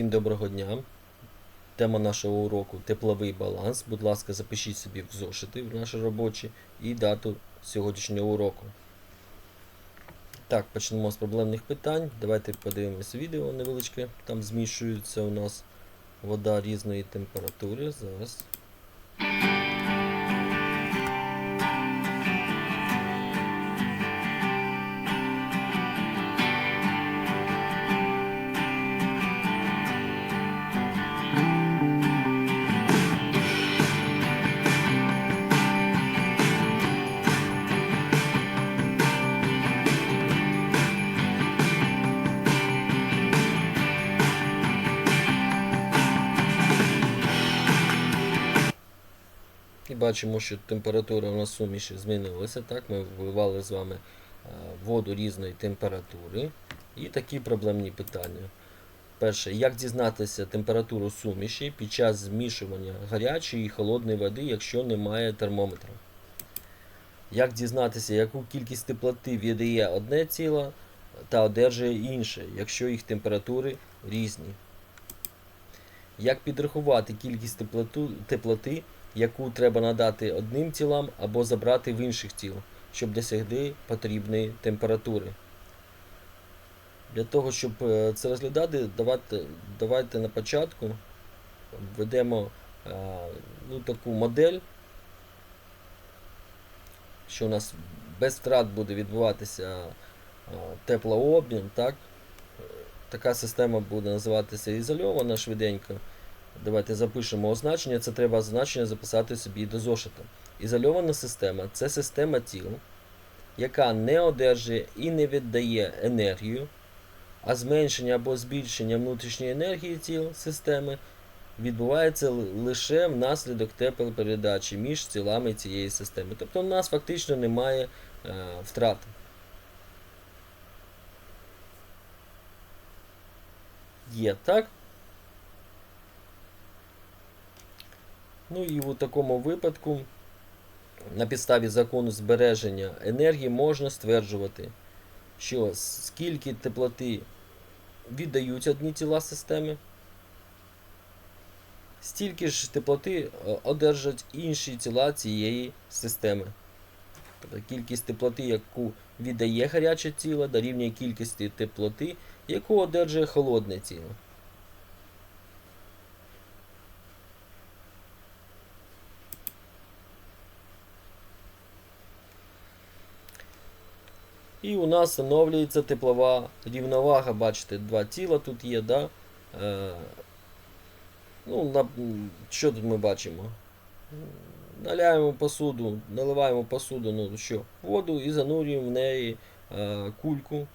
Всім доброго дня. Тема нашого уроку тепловий баланс. Будь ласка, запишіть собі в зошити в наші робочі і дату сьогоднішнього уроку. Так, почнемо з проблемних питань. Давайте подивимось відео невеличке. Там змішується у нас вода різної температури. Зараз. Бачимо, що температура у нас суміші змінилася. Так, ми вливали з вами е, воду різної температури. І такі проблемні питання. Перше, як дізнатися температуру суміші під час змішування гарячої і холодної води, якщо немає термометра? Як дізнатися, яку кількість теплоти віддає одне тіло та одержує інше, якщо їх температури різні? Як підрахувати кількість теплоту, теплоти, яку треба надати одним тілам або забрати в інших тіл, щоб досягти потрібної температури? Для того, щоб е, це розглядати, давайте, давайте на початку введемо е, ну, таку модель, що у нас без втрат буде відбуватися е, теплообмін. Так? Така система буде називатися ізольована швиденько. Давайте запишемо означення. Це треба означення записати собі до зошита. Ізольована система це система тіл, яка не одержує і не віддає енергію, а зменшення або збільшення внутрішньої енергії тіл системи відбувається лише внаслідок теплопередачі між тілами цієї системи. Тобто у нас фактично немає е, втрат. Є, так? Ну і у такому випадку на підставі закону збереження енергії можна стверджувати, що скільки теплоти віддають одні тіла системи, стільки ж теплоти е, одержать інші тіла цієї системи. Тобто кількість теплоти, яку віддає гаряче тіло, дорівнює кількості теплоти, яку одержує холодне тіло. І у нас встановлюється теплова рівновага. Бачите, два тіла тут є, да? Е, ну, на, що тут ми бачимо? Наляємо посуду, наливаємо посуду, ну що, воду і занурюємо в неї е, кульку,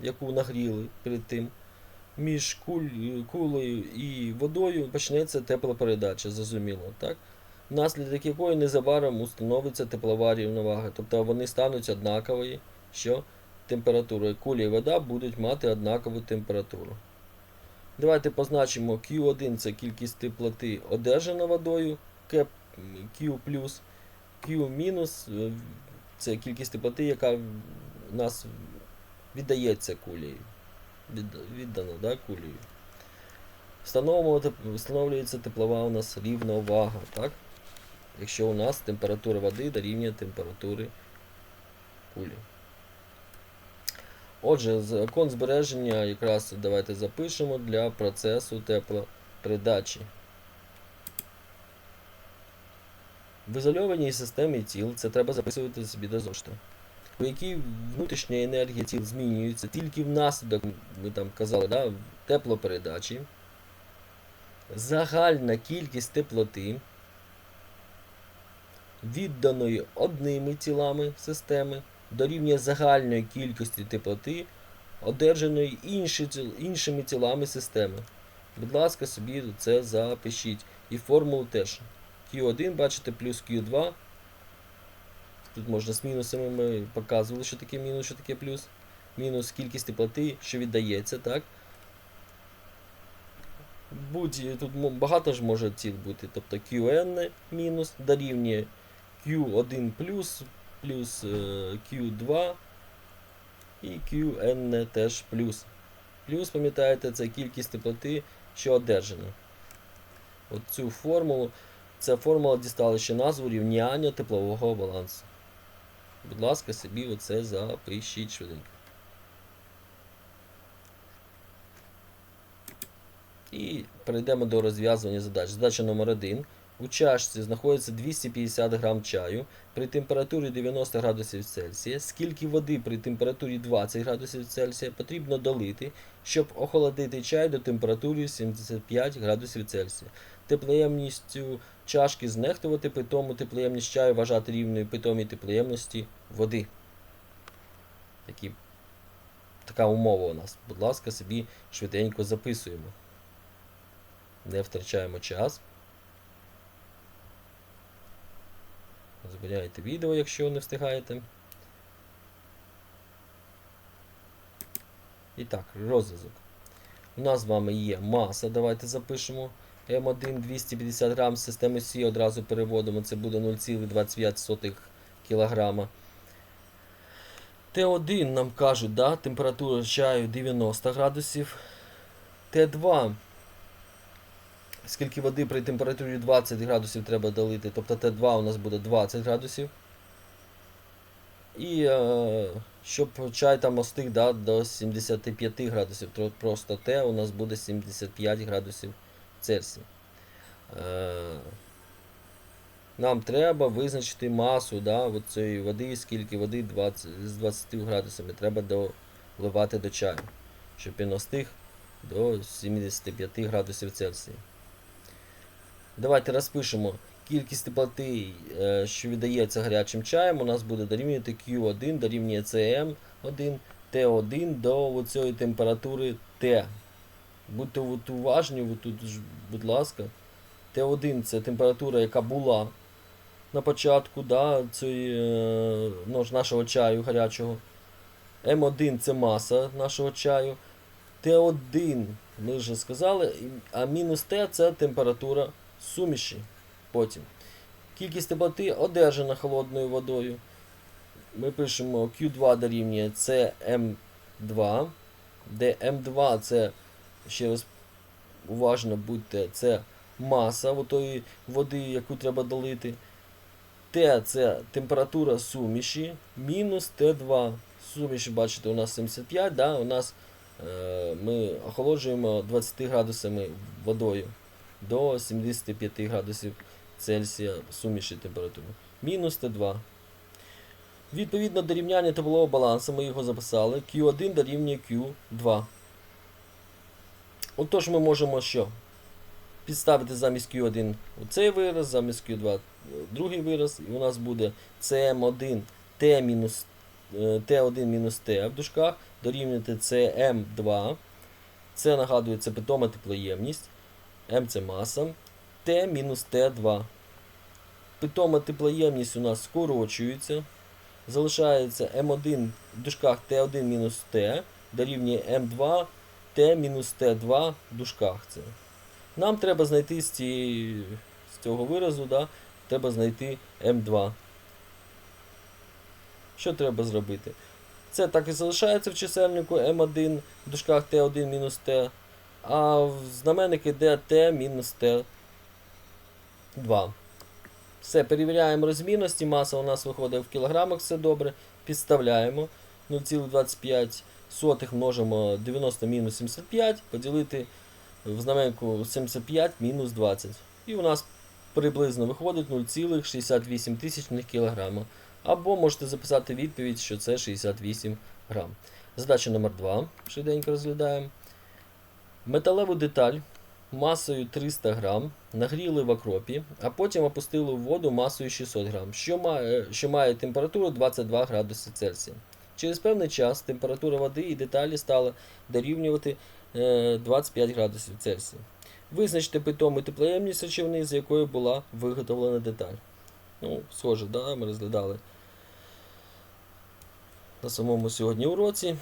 яку нагріли перед тим. Між куль, кулею і водою почнеться теплопередача, зрозуміло, так? Внаслідок якої незабаром установиться теплова рівновага. Тобто вони стануть однакові, що температура куля і вода будуть мати однакову температуру. Давайте позначимо Q1 це кількість теплоти одержана водою, Q, Q е, це кількість теплоти, яка в нас віддається кулею. Від, да, кулею. Встановлюється теплова у нас рівновага, так? Якщо у нас температура води дорівнює температури кулі. Отже, закон збереження якраз давайте запишемо для процесу теплопередачі. В ізольованій системі тіл це треба записувати собі до зошита. У якій внутрішня енергія тіл змінюється тільки внаслідок, ми там казали, да, теплопередачі. Загальна кількість теплоти, відданої одними тілами системи, дорівнює загальної кількості теплоти, одержаної інші, іншими тілами системи. Будь ласка, собі це запишіть. І формулу теж. Q1, бачите, плюс Q2. Тут можна з мінусами ми показували, що таке мінус, що таке плюс. Мінус кількість теплоти, що віддається, так? Будь, тут багато ж може ціл бути. Тобто QN мінус дорівнює Q1 плюс плюс е, Q2 і QN теж плюс. Плюс, пам'ятаєте, це кількість теплоти, що одержано. От цю формулу, ця формула дістала ще назву рівняння теплового балансу. Будь ласка, собі оце запишіть швиденько. І перейдемо до розв'язування задач. Задача номер 1. У чашці знаходиться 250 грам чаю при температурі 90 градусів Цельсія. Скільки води при температурі 20 градусів Цельсія потрібно долити, щоб охолодити чай до температури 75 градусів Цельсія. Теплоємністю чашки знехтувати, при тому теплоємність чаю вважати рівною питомій теплоємності води. Такі, така умова у нас. Будь ласка, собі швиденько записуємо. Не втрачаємо час. Зупиняйте відео, якщо не встигаєте. І так, розв'язок. У нас з вами є маса. Давайте запишемо. М1 250 грам системи Сі одразу переводимо. Це буде 0,25 кг. Т1 нам кажуть, да, температура чаю 90 градусів. Т2 скільки води при температурі 20 градусів треба долити, тобто Т2 у нас буде 20 градусів. І е, щоб чай там остиг да, до 75 градусів, то просто Т у нас буде 75 градусів Цельсія. Е, нам треба визначити масу да, цієї води, скільки води 20, з 20 градусами треба доливати до чаю, щоб він остиг до 75 градусів Цельсія. Давайте розпишемо кількість теплоти, е, що віддається гарячим чаєм. У нас буде дорівнювати Q1, дорівнює CM1, T1 до цієї температури T. Будьте от уважні, ви тут, будь ласка. Т1 це температура, яка була на початку да, цієї, е, ну, нашого чаю гарячого. М1 це маса нашого чаю. Т1, ми вже сказали, а мінус Т це температура суміші. Потім. Кількість теплоти одержана холодною водою. Ми пишемо Q2 дорівнює CM2, де M2 це, ще раз уважно будьте, це маса тої води, яку треба долити. Т це температура суміші, мінус Т2. Суміші, бачите, у нас 75, да? у нас е, ми охолоджуємо 20 градусами водою до 75 градусів Цельсія суміші температури. Мінус Т2. Відповідно до рівняння теплового балансу ми його записали. Q1 дорівнює Q2. Отож ми можемо що? Підставити замість Q1 цей вираз, замість Q2 другий вираз, і у нас буде CM1 T мінус T1 мінус T в дужках, дорівнювати CM2. Це нагадує, це питома теплоємність. М це маса. Т мінус Т2. Питома теплоємність у нас скорочується. Залишається М1 в дужках Т1 мінус Т, дорівнює М2 Т мінус Т2 в дужках. Це. Нам треба знайти з, цієї, з цього виразу, да, треба знайти М2. Що треба зробити? Це так і залишається в чисельнику М1 в дужках Т1 мінус Т. А в знаменник йде Т мінус Т2. Все, перевіряємо розмірності. Маса у нас виходить в кілограмах, все добре. Підставляємо 0,25 множимо 90 мінус 75, поділити в знаменнику 75 мінус 20. І у нас приблизно виходить 0,68 тисячних кілограма. Або можете записати відповідь, що це 68 грам. Задача номер 2 Швиденько розглядаємо. Металеву деталь масою 300 грам нагріли в окропі, а потім опустили в воду масою 600 грам, що має, що має температуру 22 градуси Цельсія. Через певний час температура води і деталі стала дорівнювати е, 25 градусів Цельсія. Визначте питому теплоємність речовини, з якої була виготовлена деталь. Ну, Схоже, да, ми розглядали на самому сьогодні уроці.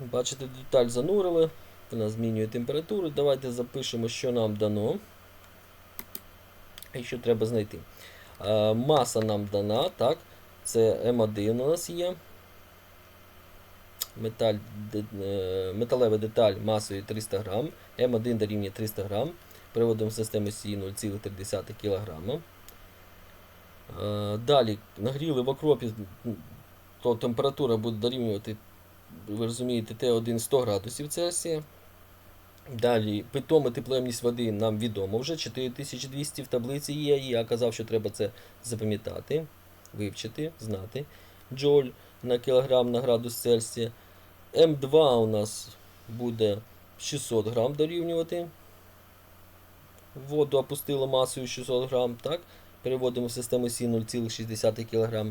Бачите, деталь занурили. Вона змінює температуру. Давайте запишемо, що нам дано. І що треба знайти. А, маса нам дана, так. Це М1 у нас є. металь, де- е, металева деталь масою 300 грам, М1 дорівнює 300 грам, переводимо в систему Сі 0,3 кг. Е, Далі нагріли в окропі, то температура буде дорівнювати, ви розумієте, Т1 100 градусів Цельсія. Далі питома теплоємність води нам відомо вже 4200 в таблиці є, і я казав, що треба це запам'ятати, вивчити, знати. Джоль на кілограм на градус Цельсія. М2 у нас буде 600 грам дорівнювати. Воду опустило масою 600 грам, так? Переводимо в систему Сі 0,6 кг.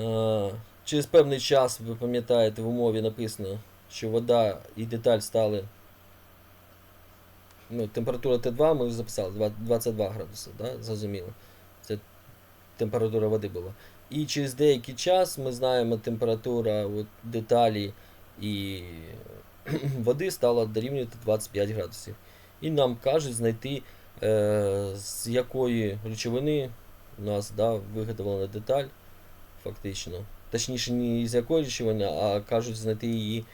Е, Через певний час, ви пам'ятаєте, в умові написано, що вода і деталь стали. Ну, температура Т2 ми вже записали 22 градуси, да? зрозуміло. Це температура води була. І через деякий час ми знаємо, температура от, деталі і води стала дорівнювати 25 градусів. І нам кажуть знайти, е, з якої речовини у нас да, виготовлена деталь, фактично. Точніше, не з якої речовини, а кажуть знайти її.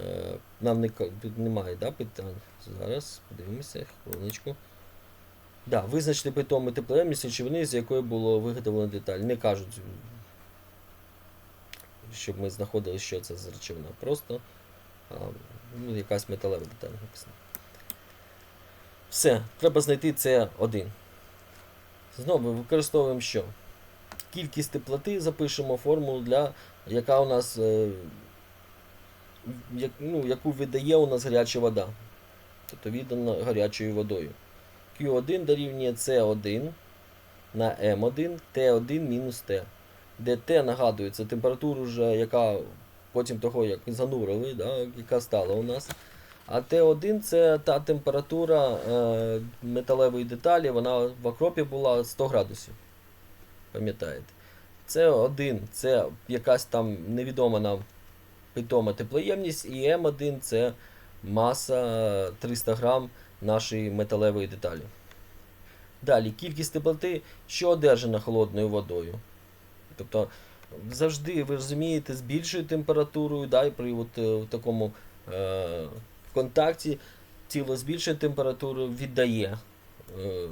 Е, нам не, немає да, питань. Зараз подивимося, хвилиночку. Да, визначити питому теплоємність речовини, з якої було виготовлено деталь. Не кажуть, щоб ми знаходили, що це за речовина. Просто а, ну, якась металева деталь написана. Все, треба знайти це 1. Знову використовуємо що? Кількість теплоти запишемо формулу, для, яка у нас, е, як, ну, яку видає у нас гаряча вода. Тобто віддана гарячою водою. Q1 дорівнює C1 на M1, T1 мінус T. Де T нагадую, це температура, вже, яка потім того, як занурили, да, яка стала у нас. А Т1 це та температура е, металевої деталі, вона в окропі була 100 градусів. Пам'ятаєте? С1 це якась там невідома нам питома теплоємність, і М1 це маса 300 грам нашої металевої деталі. Далі, кількість теплоти, що одержана холодною водою. Тобто завжди, ви розумієте, з більшою температурою, да, при от, е, в такому е, контакті тіло з більшою температурою віддає е,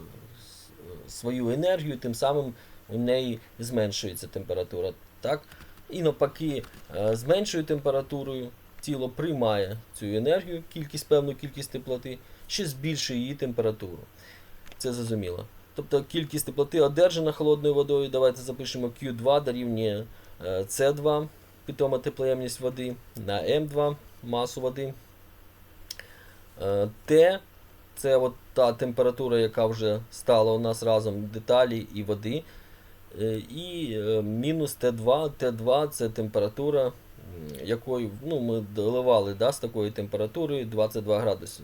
свою енергію, тим самим у неї зменшується температура. Так? І навпаки, е, з меншою температурою тіло приймає цю енергію, кількість, певну кількість теплоти, ще збільшує її температуру. Це зрозуміло. Тобто кількість теплоти одержана холодною водою. Давайте запишемо Q2 дорівнює е, C2, питома теплоємність води, на M2 масу води. Е, Т це от та температура, яка вже стала у нас разом деталі і води. Е, І е, мінус Т2. Т2 це температура, якою ну, ми доливали да, з такою температурою 22 градуси.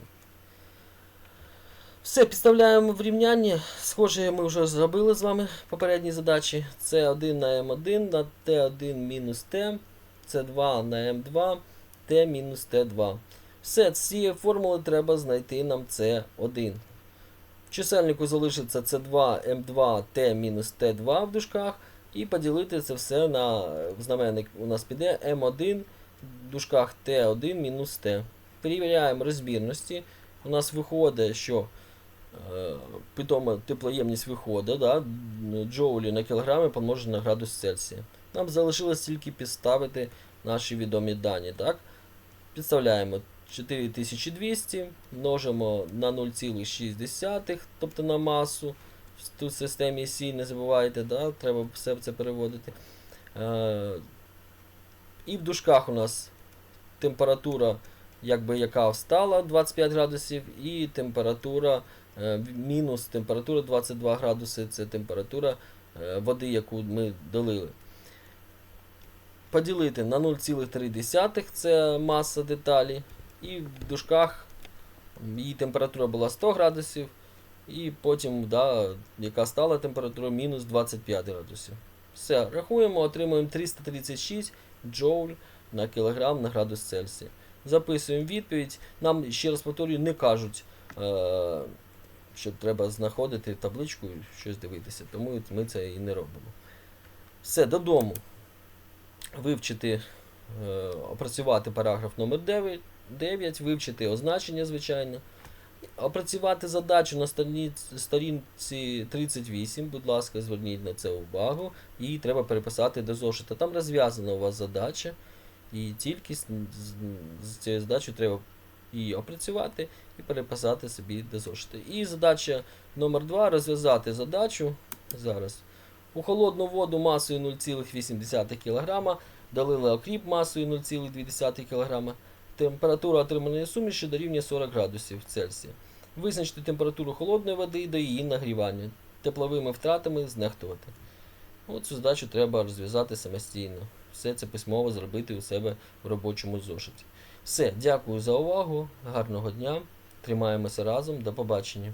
Все, підставляємо в рівняння. Схоже, ми вже зробили з вами попередні задачі. С1 на М1 на Т1 мінус Т, С2 на М2, Т мінус Т2. Все, з цієї формули треба знайти нам С1. Чисельнику залишиться С2, М2, Т мінус Т2 в дужках. І поділити це все на знаменник у нас піде М1 в дужках Т1 мінус Т. Перевіряємо розбірності. У нас виходить, що е, питома теплоємність виходить, да, джоулі на кілограми помножено на градус Цельсія. Нам залишилось тільки підставити наші відомі дані. Так? Підставляємо 4200, множимо на 0,6, тобто на масу. Тут в системі Сі, не забувайте, да? треба все це переводити. Е, і в дужках у нас температура, якби яка встала 25 градусів, і температура е, мінус температура 22 градуси це температура е, води, яку ми долили. Поділити на 0,3 це маса деталі. І в дужках її температура була 100 градусів. І потім, да, яка стала температура мінус 25 градусів. Все, рахуємо, отримуємо 336 джоуль на кілограм на градус Цельсія. Записуємо відповідь. Нам, ще раз повторюю, не кажуть, е, що треба знаходити табличку і щось дивитися. Тому ми це і не робимо. Все, додому. Вивчити е, опрацювати параграф номер 9, 9, вивчити означення, звичайно. Опрацювати задачу на сторінці, сторінці 38, будь ласка, зверніть на це увагу. І треба переписати до зошита. Там розв'язана у вас задача. І тільки з цією задачею треба її опрацювати і переписати собі до зошита. І задача номер 2 розв'язати задачу зараз. У холодну воду масою 0,8 кг долили окріп масою 0,2 кг. Температура отриманої суміші дорівнює 40 градусів Цельсія. Визначити температуру холодної води до її нагрівання. Тепловими втратами знехтувати. От цю задачу треба розв'язати самостійно. Все це письмово зробити у себе в робочому зошиті. Все, дякую за увагу, гарного дня. Тримаємося разом, до побачення.